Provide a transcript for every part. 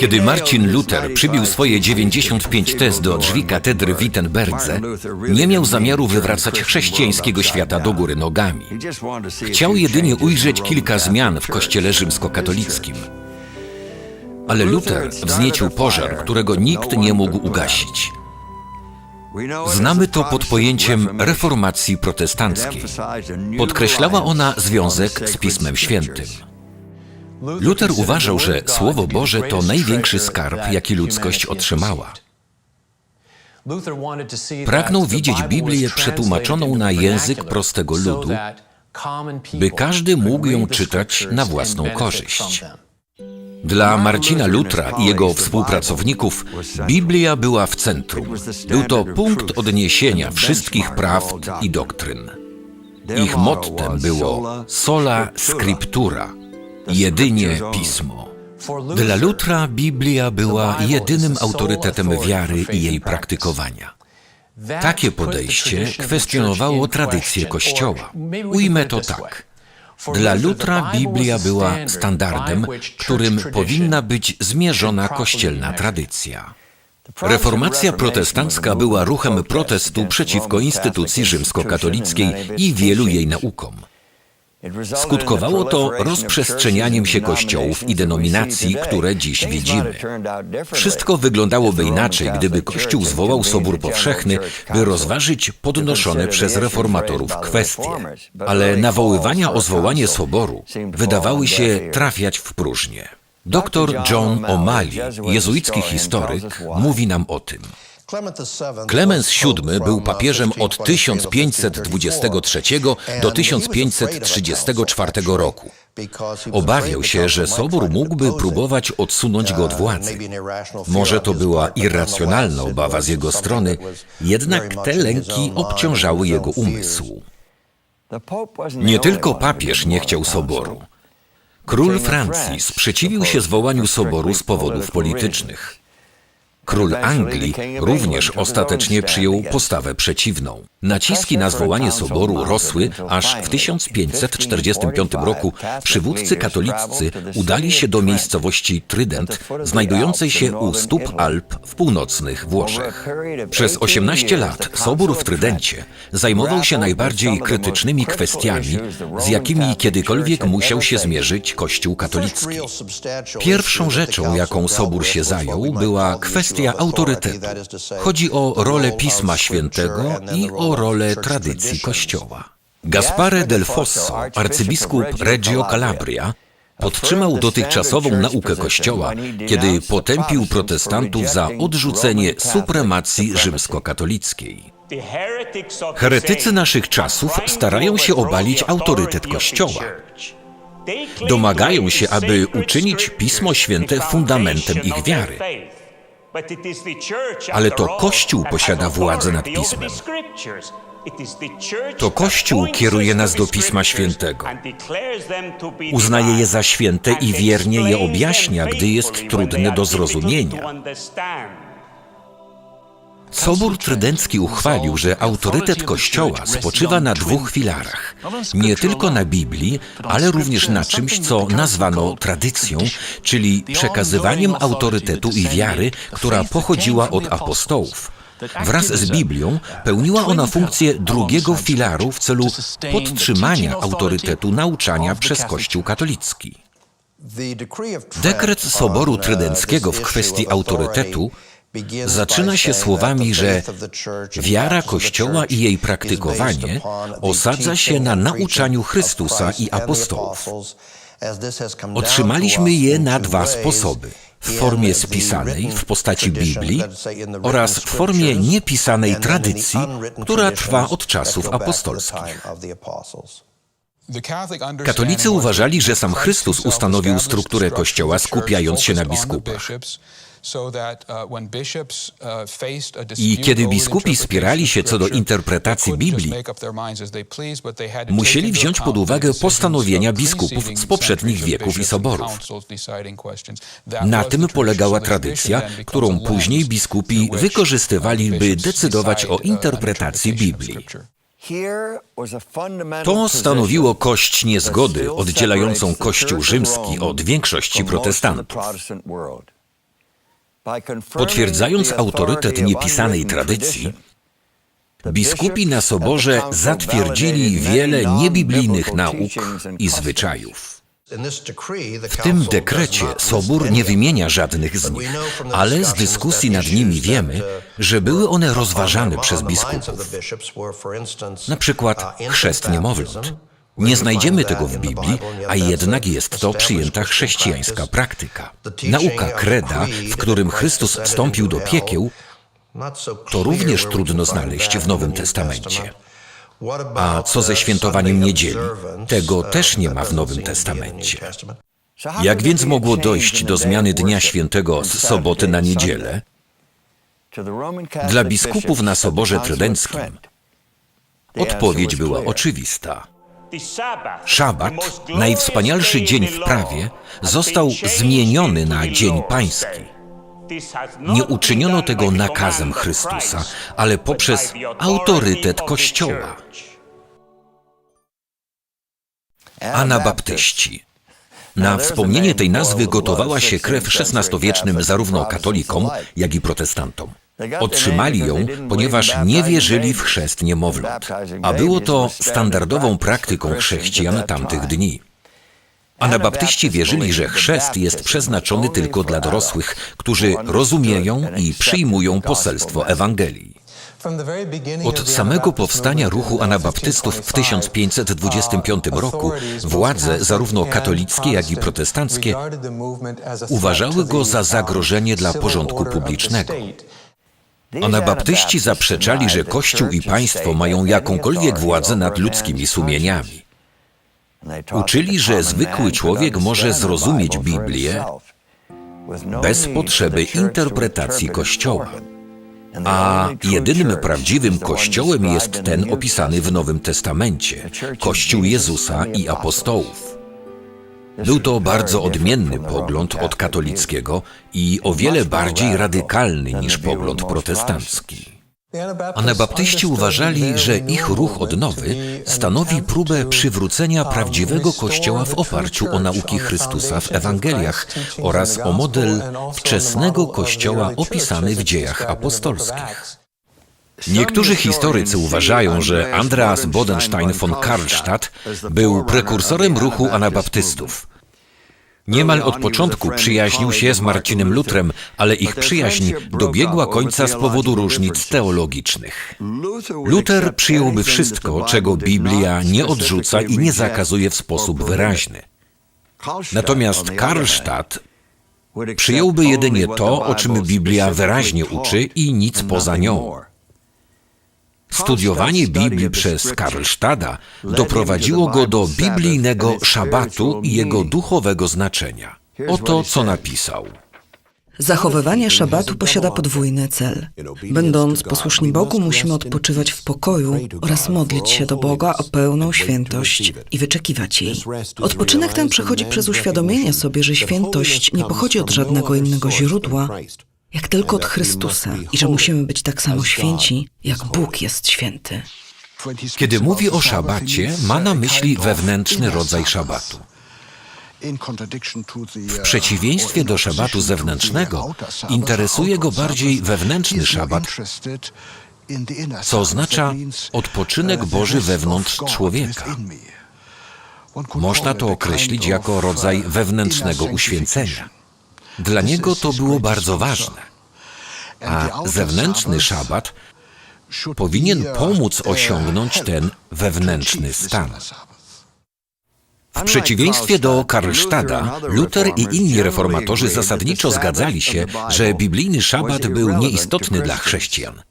Kiedy Marcin Luther przybił swoje 95 tez do drzwi katedry Wittenberdze, nie miał zamiaru wywracać chrześcijańskiego świata do góry nogami. Chciał jedynie ujrzeć kilka zmian w kościele rzymskokatolickim. Ale Luther wzniecił pożar, którego nikt nie mógł ugasić. Znamy to pod pojęciem reformacji protestanckiej. Podkreślała ona związek z Pismem Świętym. Luther uważał, że Słowo Boże to największy skarb, jaki ludzkość otrzymała. Pragnął widzieć Biblię przetłumaczoną na język prostego ludu, by każdy mógł ją czytać na własną korzyść. Dla Marcina Lutra i jego współpracowników Biblia była w centrum. Był to punkt odniesienia wszystkich prawd i doktryn. Ich mottem było sola scriptura, jedynie pismo. Dla Lutra Biblia była jedynym autorytetem wiary i jej praktykowania. Takie podejście kwestionowało tradycję Kościoła. Ujmę to tak. Dla Lutra Biblia była standardem, którym powinna być zmierzona kościelna tradycja. Reformacja protestancka była ruchem protestu przeciwko instytucji rzymskokatolickiej i wielu jej naukom. Skutkowało to rozprzestrzenianiem się kościołów i denominacji, które dziś widzimy. Wszystko wyglądałoby inaczej, gdyby Kościół zwołał Sobór Powszechny, by rozważyć podnoszone przez reformatorów kwestie. Ale nawoływania o zwołanie Soboru wydawały się trafiać w próżnię. Dr John O'Malley, jezuicki historyk, mówi nam o tym. Klemens VII był papieżem od 1523 do 1534 roku. Obawiał się, że Sobór mógłby próbować odsunąć go od władzy. Może to była irracjonalna obawa z jego strony, jednak te lęki obciążały jego umysł. Nie tylko papież nie chciał Soboru. Król Francji sprzeciwił się zwołaniu Soboru z powodów politycznych. Król Anglii również ostatecznie przyjął postawę przeciwną. Naciski na zwołanie soboru rosły, aż w 1545 roku. Przywódcy katoliccy udali się do miejscowości Trydent, znajdującej się u stóp Alp w północnych Włoszech. Przez 18 lat sobór w Trydencie zajmował się najbardziej krytycznymi kwestiami, z jakimi kiedykolwiek musiał się zmierzyć Kościół katolicki. Pierwszą rzeczą, jaką sobór się zajął, była kwestia kwestia autorytetu. Chodzi o rolę Pisma Świętego i o rolę tradycji Kościoła. Gaspare del Fosso, arcybiskup Reggio Calabria, podtrzymał dotychczasową naukę Kościoła, kiedy potępił protestantów za odrzucenie supremacji rzymskokatolickiej. Heretycy naszych czasów starają się obalić autorytet Kościoła. Domagają się, aby uczynić Pismo Święte fundamentem ich wiary. Ale to Kościół posiada władzę nad Pismem. To Kościół kieruje nas do Pisma Świętego. Uznaje je za święte i wiernie je objaśnia, gdy jest trudne do zrozumienia. Sobór Trydencki uchwalił, że autorytet Kościoła spoczywa na dwóch filarach. Nie tylko na Biblii, ale również na czymś, co nazwano tradycją, czyli przekazywaniem autorytetu i wiary, która pochodziła od apostołów. Wraz z Biblią pełniła ona funkcję drugiego filaru w celu podtrzymania autorytetu nauczania przez Kościół katolicki. Dekret Soboru Trydenckiego w kwestii autorytetu zaczyna się słowami, że wiara Kościoła i jej praktykowanie osadza się na nauczaniu Chrystusa i apostołów. Otrzymaliśmy je na dwa sposoby. W formie spisanej, w postaci Biblii, oraz w formie niepisanej tradycji, która trwa od czasów apostolskich. Katolicy uważali, że sam Chrystus ustanowił strukturę Kościoła, skupiając się na biskupach. I kiedy biskupi spierali się co do interpretacji Biblii, musieli wziąć pod uwagę postanowienia biskupów z poprzednich wieków i soborów. Na tym polegała tradycja, którą później biskupi wykorzystywali, by decydować o interpretacji Biblii. To stanowiło kość niezgody oddzielającą Kościół rzymski od większości protestantów. Potwierdzając autorytet niepisanej tradycji, biskupi na soborze zatwierdzili wiele niebiblijnych nauk i zwyczajów. W tym dekrecie Sobór nie wymienia żadnych z nich, ale z dyskusji nad nimi wiemy, że były one rozważane przez biskupów. Na przykład chrzest niemowląt. Nie znajdziemy tego w Biblii, a jednak jest to przyjęta chrześcijańska praktyka. Nauka kreda, w którym Chrystus wstąpił do piekieł, to również trudno znaleźć w Nowym Testamencie. A co ze świętowaniem niedzieli? Tego też nie ma w Nowym Testamencie. Jak więc mogło dojść do zmiany Dnia Świętego z soboty na niedzielę? Dla biskupów na Soborze Trydenckim odpowiedź była oczywista. Szabat, najwspanialszy dzień w prawie, został zmieniony na Dzień Pański. Nie uczyniono tego nakazem Chrystusa, ale poprzez autorytet Kościoła. Anabaptyści. Na wspomnienie tej nazwy gotowała się krew XVI-wiecznym zarówno katolikom, jak i protestantom. Otrzymali ją, ponieważ nie wierzyli w chrzest niemowląt, a było to standardową praktyką chrześcijan tamtych dni. Anabaptyści wierzyli, że chrzest jest przeznaczony tylko dla dorosłych, którzy rozumieją i przyjmują poselstwo Ewangelii. Od samego powstania ruchu anabaptystów w 1525 roku władze, zarówno katolickie, jak i protestanckie, uważały go za zagrożenie dla porządku publicznego. Anabaptyści zaprzeczali, że Kościół i państwo mają jakąkolwiek władzę nad ludzkimi sumieniami. Uczyli, że zwykły człowiek może zrozumieć Biblię bez potrzeby interpretacji Kościoła. A jedynym prawdziwym Kościołem jest ten opisany w Nowym Testamencie Kościół Jezusa i apostołów. Był to bardzo odmienny pogląd od katolickiego i o wiele bardziej radykalny niż pogląd protestancki. Anabaptyści uważali, że ich ruch odnowy stanowi próbę przywrócenia prawdziwego Kościoła w oparciu o nauki Chrystusa w Ewangeliach oraz o model wczesnego Kościoła opisany w dziejach apostolskich. Niektórzy historycy uważają, że Andreas Bodenstein von Karlstadt był prekursorem ruchu anabaptystów. Niemal od początku przyjaźnił się z Marcinem Lutrem, ale ich przyjaźń dobiegła końca z powodu różnic teologicznych. Luther przyjąłby wszystko, czego Biblia nie odrzuca i nie zakazuje w sposób wyraźny. Natomiast Karlstadt przyjąłby jedynie to, o czym Biblia wyraźnie uczy i nic poza nią. Studiowanie Biblii przez Karlsztada doprowadziło go do biblijnego szabatu i jego duchowego znaczenia. Oto co napisał. Zachowywanie szabatu posiada podwójny cel. Będąc posłuszni Bogu, musimy odpoczywać w pokoju oraz modlić się do Boga o pełną świętość i wyczekiwać jej. Odpoczynek ten przychodzi przez uświadomienie sobie, że świętość nie pochodzi od żadnego innego źródła, jak tylko od Chrystusa i że musimy być tak samo święci, jak Bóg jest święty. Kiedy mówi o szabacie, ma na myśli wewnętrzny rodzaj szabatu. W przeciwieństwie do szabatu zewnętrznego, interesuje go bardziej wewnętrzny szabat, co oznacza odpoczynek Boży wewnątrz człowieka. Można to określić jako rodzaj wewnętrznego uświęcenia. Dla niego to było bardzo ważne. A zewnętrzny szabat powinien pomóc osiągnąć ten wewnętrzny stan. W przeciwieństwie do Karlsztada, Luther i inni reformatorzy zasadniczo zgadzali się, że biblijny szabat był nieistotny dla chrześcijan.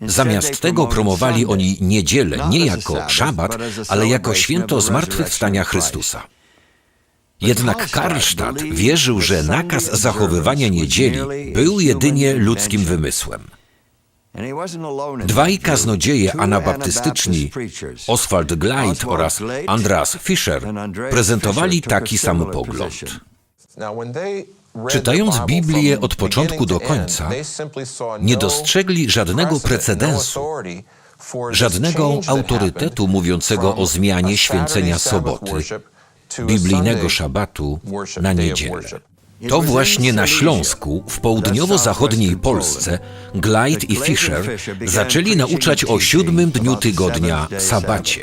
Zamiast tego promowali oni niedzielę nie jako szabat, ale jako święto zmartwychwstania Chrystusa. Jednak Karlstadt wierzył, że nakaz zachowywania niedzieli był jedynie ludzkim wymysłem. Dwaj kaznodzieje anabaptystyczni, Oswald Gleit oraz Andreas Fischer, prezentowali taki sam pogląd. Czytając Biblię od początku do końca, nie dostrzegli żadnego precedensu, żadnego autorytetu mówiącego o zmianie święcenia soboty, biblijnego szabatu na niedzielę. To właśnie na Śląsku, w południowo-zachodniej Polsce, Glide i Fisher zaczęli nauczać o siódmym dniu tygodnia, sabacie.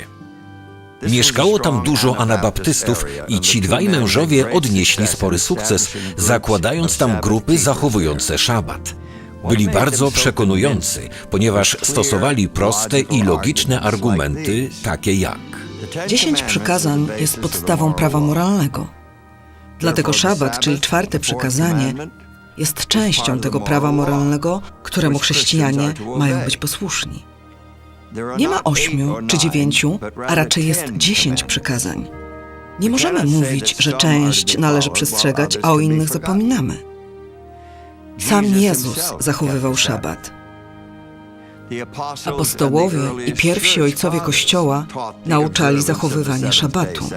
Mieszkało tam dużo anabaptystów i ci dwaj mężowie odnieśli spory sukces, zakładając tam grupy zachowujące szabat. Byli bardzo przekonujący, ponieważ stosowali proste i logiczne argumenty, takie jak Dziesięć przykazań jest podstawą prawa moralnego. Dlatego szabat, czyli czwarte przykazanie, jest częścią tego prawa moralnego, któremu chrześcijanie mają być posłuszni. Nie ma ośmiu czy dziewięciu, a raczej jest dziesięć przykazań. Nie możemy mówić, że część należy przestrzegać, a o innych zapominamy. Sam Jezus zachowywał szabat. Apostołowie i pierwsi ojcowie Kościoła nauczali zachowywania szabatu.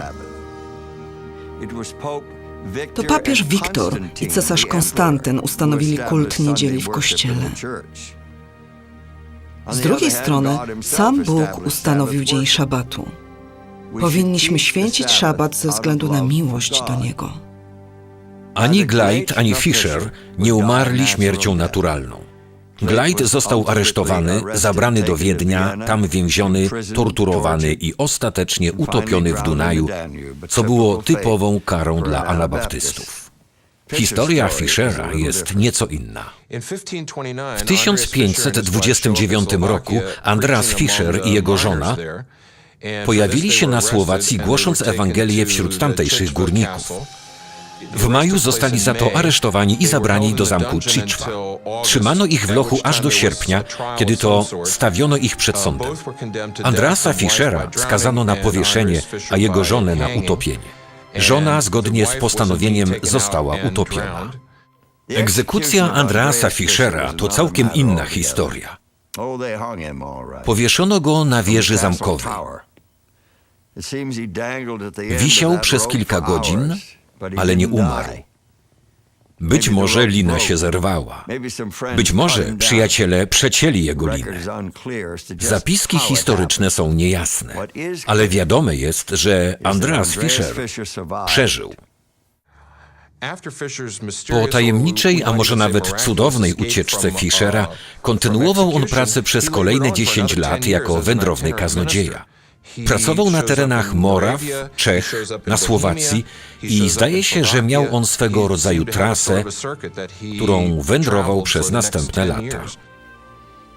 To papież Wiktor i cesarz Konstantyn ustanowili kult niedzieli w Kościele. Z drugiej strony, sam Bóg ustanowił dzień szabatu. Powinniśmy święcić szabat ze względu na miłość do Niego. Ani Glide, ani Fisher nie umarli śmiercią naturalną. Glide został aresztowany, zabrany do Wiednia, tam więziony, torturowany i ostatecznie utopiony w Dunaju, co było typową karą dla anabaptystów. Historia Fischera jest nieco inna. W 1529 roku Andreas Fischer i jego żona Pojawili się na Słowacji, głosząc Ewangelię wśród tamtejszych górników. W maju zostali za to aresztowani i zabrani do zamku Chichwa. Trzymano ich w lochu aż do sierpnia, kiedy to stawiono ich przed sądem. Andreasa Fischera skazano na powieszenie, a jego żonę na utopienie. Żona, zgodnie z postanowieniem, została utopiona. Egzekucja Andreasa Fischera to całkiem inna historia. Powieszono go na wieży zamkowej. Wisiał przez kilka godzin, ale nie umarł. Być może lina się zerwała. Być może przyjaciele przecięli jego linę. Zapiski historyczne są niejasne, ale wiadome jest, że Andreas Fischer przeżył. Po tajemniczej, a może nawet cudownej ucieczce Fischera, kontynuował on pracę przez kolejne 10 lat jako wędrowny kaznodzieja. Pracował na terenach Moraw, Czech, na Słowacji i zdaje się, że miał on swego rodzaju trasę, którą wędrował przez następne lata.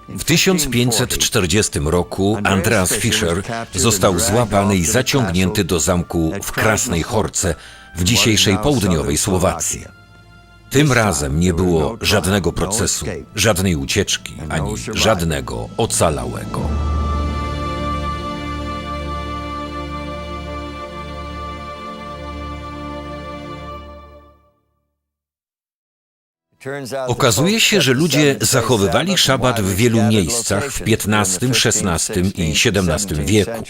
W 1540 roku Andreas Fischer został złapany i zaciągnięty do zamku w Krasnej Horce w dzisiejszej południowej Słowacji. Tym razem nie było żadnego procesu, żadnej ucieczki, ani żadnego ocalałego. Okazuje się, że ludzie zachowywali szabat w wielu miejscach w XV, XVI i XVII wieku.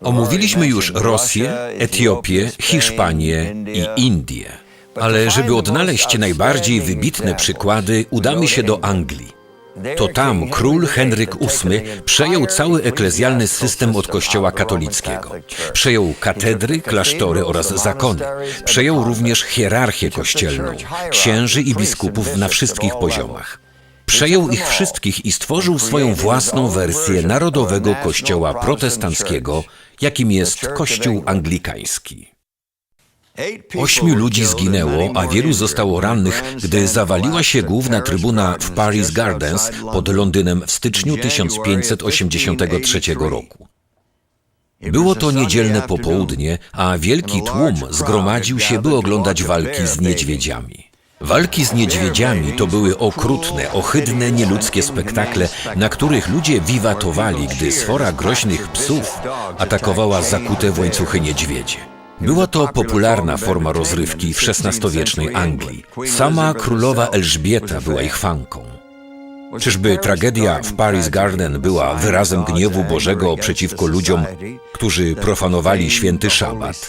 Omówiliśmy już Rosję, Etiopię, Hiszpanię i Indię. Ale żeby odnaleźć najbardziej wybitne przykłady, udamy się do Anglii. To tam król Henryk VIII przejął cały eklezjalny system od kościoła katolickiego. Przejął katedry, klasztory oraz zakony. Przejął również hierarchię kościelną, księży i biskupów na wszystkich poziomach. Przejął ich wszystkich i stworzył swoją własną wersję narodowego kościoła protestanckiego, jakim jest kościół anglikański. Ośmiu ludzi zginęło, a wielu zostało rannych, gdy zawaliła się główna trybuna w Paris Gardens pod Londynem w styczniu 1583 roku. Było to niedzielne popołudnie, a wielki tłum zgromadził się, by oglądać walki z niedźwiedziami. Walki z niedźwiedziami to były okrutne, ohydne, nieludzkie spektakle, na których ludzie wiwatowali, gdy sfora groźnych psów atakowała zakute w łańcuchy niedźwiedzie. Była to popularna forma rozrywki w XVI-wiecznej Anglii. Sama królowa Elżbieta była ich fanką. Czyżby tragedia w Paris Garden była wyrazem gniewu Bożego przeciwko ludziom, którzy profanowali święty szabat?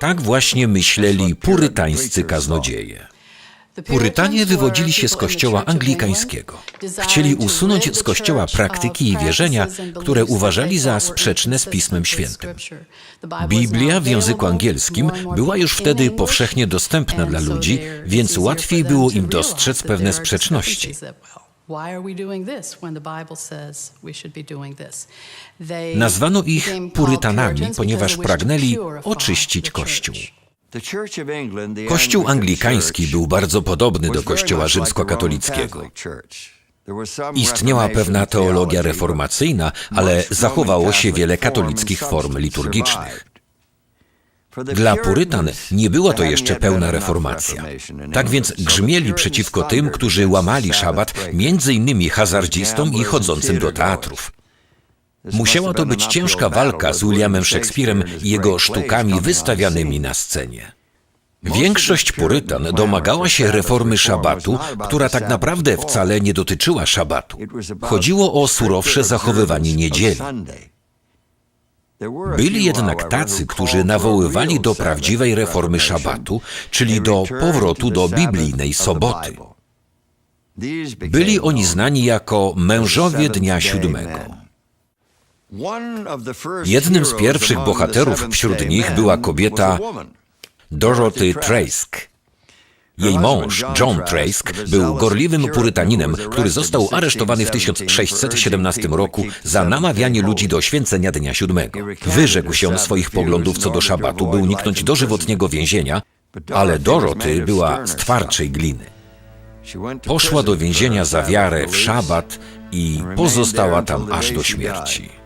Tak właśnie myśleli purytańscy kaznodzieje. Purytanie wywodzili się z kościoła anglikańskiego. Chcieli usunąć z kościoła praktyki i wierzenia, które uważali za sprzeczne z Pismem Świętym. Biblia w języku angielskim była już wtedy powszechnie dostępna dla ludzi, więc łatwiej było im dostrzec pewne sprzeczności. Nazwano ich Purytanami, ponieważ pragnęli oczyścić Kościół. Kościół anglikański był bardzo podobny do Kościoła rzymskokatolickiego. Istniała pewna teologia reformacyjna, ale zachowało się wiele katolickich form liturgicznych. Dla Purytan nie była to jeszcze pełna reformacja. Tak więc grzmieli przeciwko tym, którzy łamali szabat, między innymi hazardzistom i chodzącym do teatrów. Musiała to być ciężka walka z Williamem Shakespearem i jego sztukami wystawianymi na scenie. Większość Purytan domagała się reformy szabatu, która tak naprawdę wcale nie dotyczyła szabatu. Chodziło o surowsze zachowywanie niedzieli. Byli jednak tacy, którzy nawoływali do prawdziwej reformy szabatu, czyli do powrotu do biblijnej soboty. Byli oni znani jako mężowie dnia siódmego. Jednym z pierwszych bohaterów wśród nich była kobieta Dorothy Trask. Jej mąż, John Trask, był gorliwym purytaninem, który został aresztowany w 1617 roku za namawianie ludzi do święcenia Dnia Siódmego. Wyrzekł się swoich poglądów co do szabatu, by uniknąć dożywotniego więzienia, ale Dorothy była z twardszej gliny. Poszła do więzienia za wiarę w szabat i pozostała tam aż do śmierci.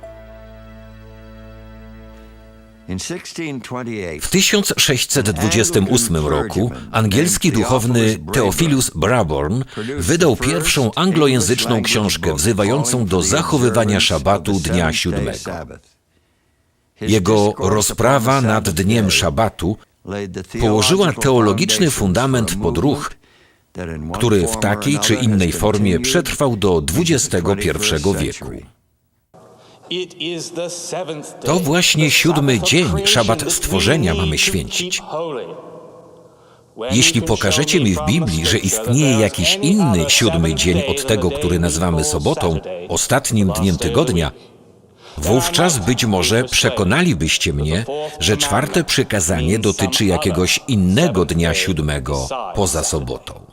W 1628 roku angielski duchowny Theophilus Brabourne wydał pierwszą anglojęzyczną książkę wzywającą do zachowywania szabatu dnia siódmego. Jego rozprawa nad dniem szabatu położyła teologiczny fundament pod ruch, który w takiej czy innej formie przetrwał do XXI wieku. To właśnie siódmy dzień, szabat stworzenia mamy święcić. Jeśli pokażecie mi w Biblii, że istnieje jakiś inny siódmy dzień od tego, który nazywamy sobotą, ostatnim dniem tygodnia, wówczas być może przekonalibyście mnie, że czwarte przykazanie dotyczy jakiegoś innego dnia siódmego poza sobotą.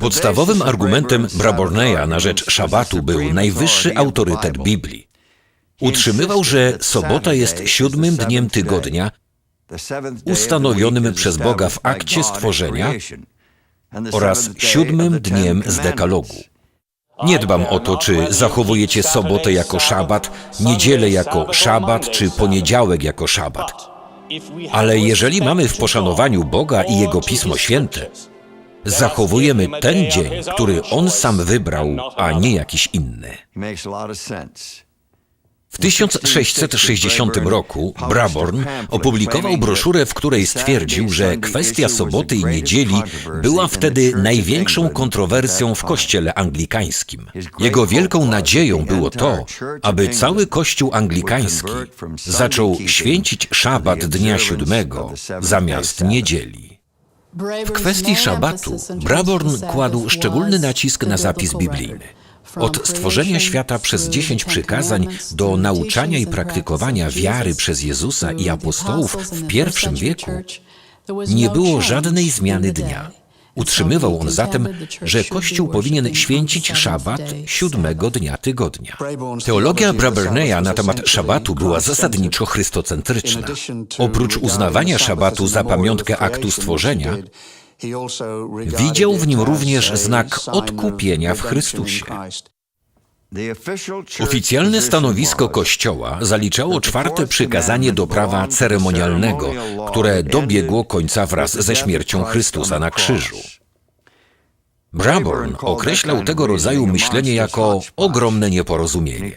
Podstawowym argumentem Braborneya na rzecz szabatu był najwyższy autorytet Biblii. Utrzymywał, że sobota jest siódmym dniem tygodnia, ustanowionym przez Boga w akcie stworzenia oraz siódmym dniem z dekalogu. Nie dbam o to, czy zachowujecie sobotę jako szabat, niedzielę jako szabat, czy poniedziałek jako szabat. Ale jeżeli mamy w poszanowaniu Boga i Jego Pismo Święte, Zachowujemy ten dzień, który On sam wybrał, a nie jakiś inny. W 1660 roku Braborn opublikował broszurę, w której stwierdził, że kwestia soboty i niedzieli była wtedy największą kontrowersją w kościele anglikańskim. Jego wielką nadzieją było to, aby cały kościół anglikański zaczął święcić szabat dnia siódmego zamiast niedzieli. W kwestii szabatu Braborn kładł szczególny nacisk na zapis biblijny. Od stworzenia świata przez dziesięć przykazań do nauczania i praktykowania wiary przez Jezusa i apostołów w pierwszym wieku nie było żadnej zmiany dnia. Utrzymywał on zatem, że Kościół powinien święcić szabat siódmego dnia tygodnia. Teologia Braberneya na temat szabatu była zasadniczo chrystocentryczna. Oprócz uznawania szabatu za pamiątkę aktu stworzenia, widział w nim również znak odkupienia w Chrystusie. Oficjalne stanowisko Kościoła zaliczało czwarte przykazanie do prawa ceremonialnego, które dobiegło końca wraz ze śmiercią Chrystusa na krzyżu. Braborn określał tego rodzaju myślenie jako ogromne nieporozumienie.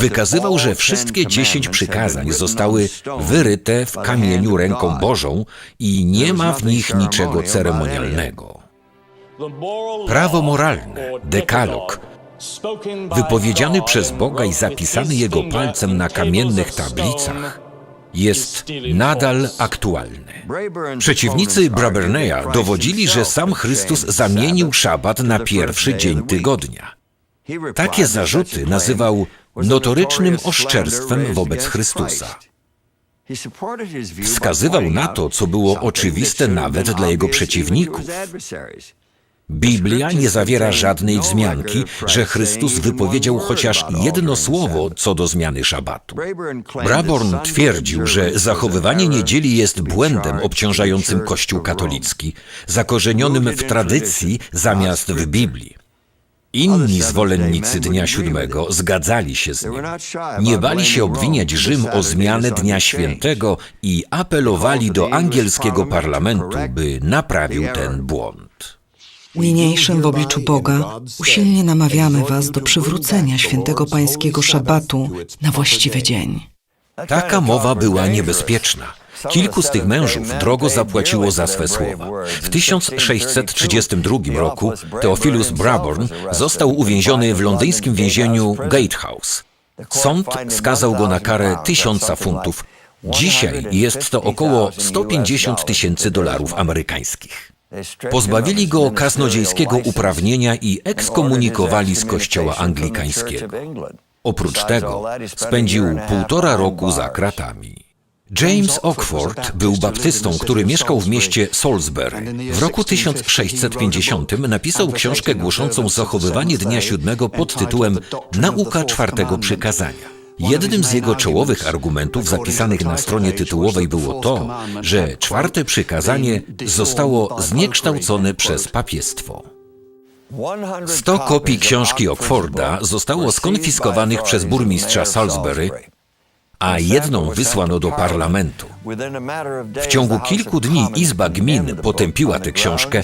Wykazywał, że wszystkie dziesięć przykazań zostały wyryte w kamieniu ręką Bożą i nie ma w nich niczego ceremonialnego. Prawo moralne, dekalog, wypowiedziany przez Boga i zapisany Jego palcem na kamiennych tablicach, jest nadal aktualny. Przeciwnicy Braberneya dowodzili, że sam Chrystus zamienił szabat na pierwszy dzień tygodnia. Takie zarzuty nazywał notorycznym oszczerstwem wobec Chrystusa. Wskazywał na to, co było oczywiste nawet dla jego przeciwników. Biblia nie zawiera żadnej wzmianki, że Chrystus wypowiedział chociaż jedno słowo co do zmiany szabatu. Braborn twierdził, że zachowywanie niedzieli jest błędem obciążającym Kościół katolicki, zakorzenionym w tradycji zamiast w Biblii. Inni zwolennicy Dnia Siódmego zgadzali się z nim. Nie bali się obwiniać Rzym o zmianę Dnia Świętego i apelowali do angielskiego parlamentu, by naprawił ten błąd. Niniejszym w obliczu Boga usilnie namawiamy Was do przywrócenia świętego pańskiego szabatu na właściwy dzień. Taka mowa była niebezpieczna. Kilku z tych mężów drogo zapłaciło za swe słowa. W 1632 roku Theophilus Braborn został uwięziony w londyńskim więzieniu Gatehouse. Sąd skazał go na karę tysiąca funtów. Dzisiaj jest to około 150 tysięcy dolarów amerykańskich. Pozbawili go kaznodziejskiego uprawnienia i ekskomunikowali z kościoła anglikańskiego. Oprócz tego spędził półtora roku za kratami. James Ockford był baptystą, który mieszkał w mieście Salisbury. W roku 1650 napisał książkę głoszącą zachowywanie Dnia Siódmego pod tytułem Nauka czwartego przykazania. Jednym z jego czołowych argumentów zapisanych na stronie tytułowej było to, że czwarte przykazanie zostało zniekształcone przez papiestwo. 100 kopii książki Ockforda zostało skonfiskowanych przez burmistrza Salisbury, a jedną wysłano do parlamentu. W ciągu kilku dni Izba Gmin potępiła tę książkę,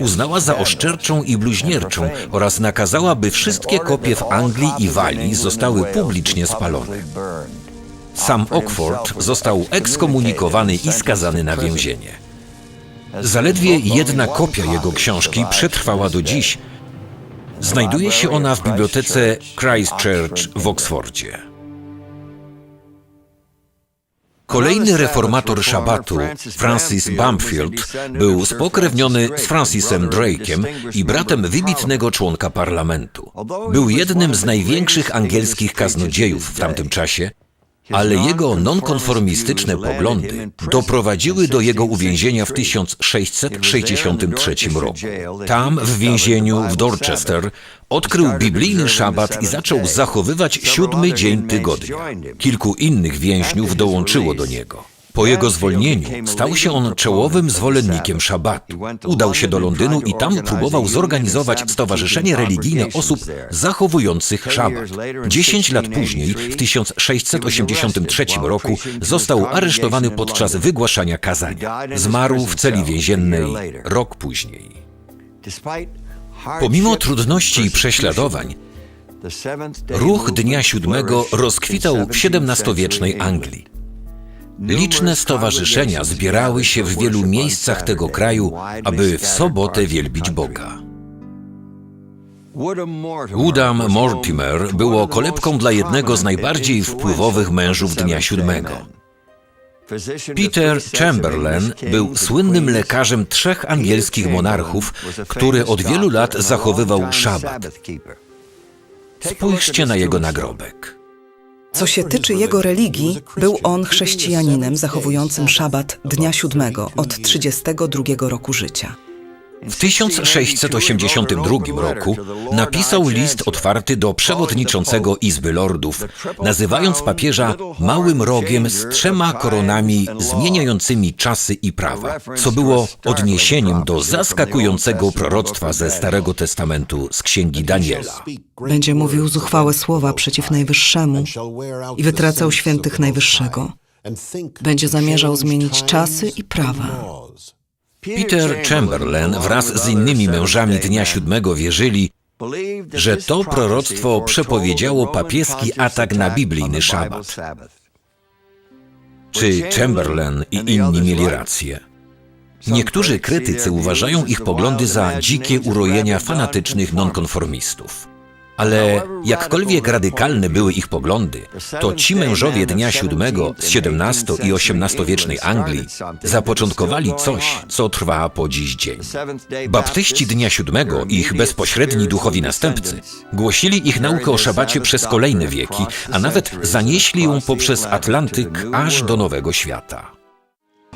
uznała za oszczerczą i bluźnierczą oraz nakazała, by wszystkie kopie w Anglii i Walii zostały publicznie spalone. Sam Ockford został ekskomunikowany i skazany na więzienie. Zaledwie jedna kopia jego książki przetrwała do dziś. Znajduje się ona w bibliotece Christ Church w Oksfordzie. Kolejny reformator szabatu, Francis Bumfield, był spokrewniony z Francisem Drake'em i bratem wybitnego członka parlamentu. Był jednym z największych angielskich kaznodziejów w tamtym czasie, ale jego nonkonformistyczne poglądy doprowadziły do jego uwięzienia w 1663 roku. Tam, w więzieniu w Dorchester, odkrył biblijny szabat i zaczął zachowywać siódmy dzień tygodnia. Kilku innych więźniów dołączyło do niego. Po jego zwolnieniu stał się on czołowym zwolennikiem szabatu. Udał się do Londynu i tam próbował zorganizować stowarzyszenie religijne osób zachowujących szabat. Dziesięć lat później, w 1683 roku, został aresztowany podczas wygłaszania kazania. Zmarł w celi więziennej rok później. Pomimo trudności i prześladowań, ruch Dnia Siódmego rozkwitał w XVII-wiecznej Anglii. Liczne stowarzyszenia zbierały się w wielu miejscach tego kraju, aby w sobotę wielbić Boga. Woodham Mortimer było kolebką dla jednego z najbardziej wpływowych mężów Dnia Siódmego. Peter Chamberlain był słynnym lekarzem trzech angielskich monarchów, który od wielu lat zachowywał szabat. Spójrzcie na jego nagrobek. Co się tyczy jego religii, był on chrześcijaninem zachowującym szabat dnia siódmego od 32 roku życia. W 1682 roku napisał list otwarty do przewodniczącego Izby Lordów, nazywając papieża małym rogiem z trzema koronami zmieniającymi czasy i prawa, co było odniesieniem do zaskakującego proroctwa ze Starego Testamentu z Księgi Daniela. Będzie mówił zuchwałe słowa przeciw Najwyższemu i wytracał świętych Najwyższego. Będzie zamierzał zmienić czasy i prawa. Peter Chamberlain wraz z innymi mężami Dnia Siódmego wierzyli, że to proroctwo przepowiedziało papieski atak na biblijny szabat. Czy Chamberlain i inni mieli rację? Niektórzy krytycy uważają ich poglądy za dzikie urojenia fanatycznych nonkonformistów. Ale jakkolwiek radykalne były ich poglądy, to ci mężowie Dnia Siódmego z XVII i XVIII wiecznej Anglii zapoczątkowali coś, co trwa po dziś dzień. Baptyści Dnia Siódmego ich bezpośredni duchowi następcy głosili ich naukę o szabacie przez kolejne wieki, a nawet zanieśli ją poprzez Atlantyk aż do Nowego Świata.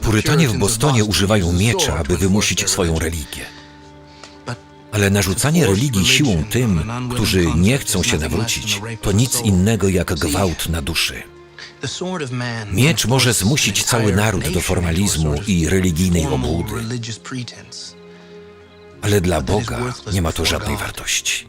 Purytanie w Bostonie używają miecza, aby wymusić swoją religię. Ale narzucanie religii siłą tym, którzy nie chcą się nawrócić, to nic innego jak gwałt na duszy. Miecz może zmusić cały naród do formalizmu i religijnej obłudy, ale dla Boga nie ma to żadnej wartości.